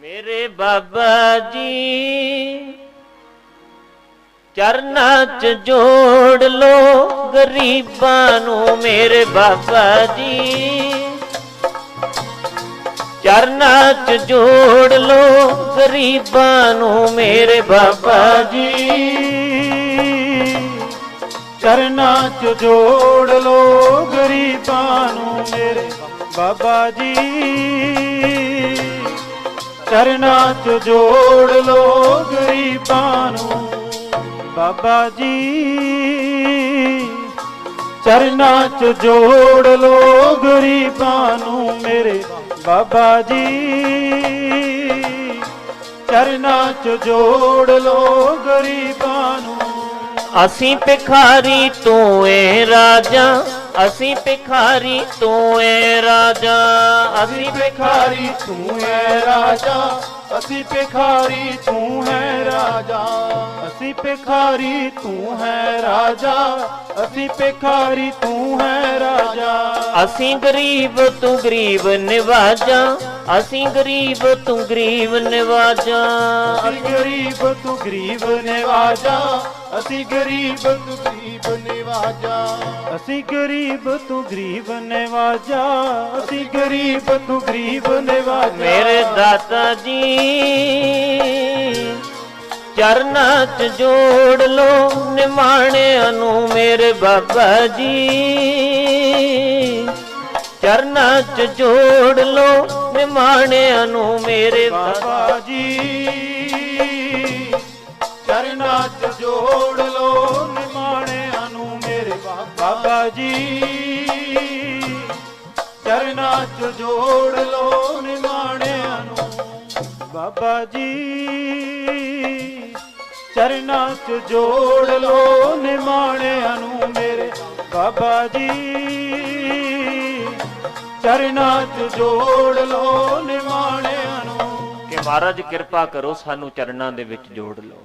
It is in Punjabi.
ਮੇਰੇ ਬਾਬਾ ਜੀ, ਚਰਨਾਂ 'ਚ ਜੋੜ ਲੋ ਗਰੀਬਾਂ ਨੂੰ ਮੇਰੇ ਬਾਬਾ ਜੀ। ਚਰਨਾਂ 'ਚ ਜੋੜ ਲੋ ਗਰੀਬਾਂ ਨੂੰ ਮੇਰੇ ਬਾਬਾ ਜੀ। ਚਰਨਾਂ 'ਚ ਜੋੜ ਲੋ ਗਰੀਬਾਂ ਨੂੰ ਮੇਰੇ ਬਾਬਾ ਜੀ। ਚਰਨਾਂ 'ਚ ਜੋੜ ਲੋ ਗਰੀਬਾਂ ਨੂੰ। ਬਾਬਾ ਜੀ, ਚਰਨਾਂ 'ਚ ਜੋੜ ਲੋ ਗਰੀਬਾਂ ਨੂੰ ਮੇਰੇ। ਬਾਬਾ ਜੀ, ਚਰਨਾਂ 'ਚ ਜੋੜ ਲੋ ਗਰੀਬਾਂ ਨੂੰ। ਅਸੀਂ ਭਿਖਾਰੀ ਤੂੰ ਏ ਰਾਜਾ, ਅਸੀਂ ਭਿਖਾਰੀ ਤੂੰ ਏ ਰਾਜਾ। ਅਸੀਂ ਭਿਖਾਰੀ ਤੂੰ ਹੈ ਰਾਜਾ ਅਸੀਂ ਭਿਖਾਰੀ ਤੂੰ ਹੈ ਰਾਜਾ। ਅਸੀਂ ਭਿਖਾਰੀ ਤੂੰ ਹੈ ਰਾਜਾ ਅਸੀਂ ਭਿਖਾਰੀ ਤੂੰ ਹੈ ਰਾਜਾ। ਅਸੀਂ ਗਰੀਬ ਤੂੰ ਗਰੀਬ ਨਿਵਾਜਾ ਅਸੀਂ ਗਰੀਬ ਤੂੰ ਗਰੀਬ ਨਿਵਾਜਾ। ਅਸੀਂ ਗਰੀਬ ਤੂੰ ਗਰੀਬ ਨਿਵਾਜਾ ਅਸੀਂ ਗਰੀਬ ਤੂੰ ਗਰੀਬ ਨਿਵਾਜਾ। ਅਸੀਂ ਗਰੀਬ ਤੂੰ ਗਰੀਬ ਨਿਵਾਜਾ। ਅਸੀਂ ਗਰੀਬ ਤੂੰ ਗਰੀਬ ਨਿਵਾਜਾ। ਮੇਰੇ ਦਾਤਾ ਜੀ ਚਰਨਾਂ 'ਚ ਜੋੜ ਲੋ ਨਿਮਾਣਿਆਂ ਨੂੰ ਮੇਰੇ ਬਾਬਾ ਜੀ। ਚਰਨਾਂ 'ਚ ਜੋੜ ਲੋ ਨਿਮਾਣਿਆਂ ਨੂੰ ਮੇਰੇ ਬਾਬਾ ਜੀ। ਜੋੜ ਲੋ ਨਿਮਾਣਿਆਂ ਨੂੰ ਮੇਰੇ ਬਾਬਾ ਜੀ। ਚਰਨਾਂ 'ਚ ਜੋੜ ਲੋ ਨਿਮਾਣਿਆਂ ਨੂੰ। ਬਾਬਾ ਜੀ। ਚਰਨਾਂ 'ਚ ਜੋੜ ਲੋ ਨਿਮਾਣਿਆਂ ਨੂੰ ਮੇਰੇ ਬਾਬਾ ਜੀ। ਚਰਨਾਂ 'ਚ ਜੋੜ ਲੋ ਨਿਮਾਣਿਆਂ ਨੂੰ। ਕਿ ਮਹਾਰਾਜ ਕਿਰਪਾ ਕਰੋ ਸਾਨੂੰ ਚਰਨਾਂ ਦੇ ਵਿੱਚ ਜੋੜ ਲਓ।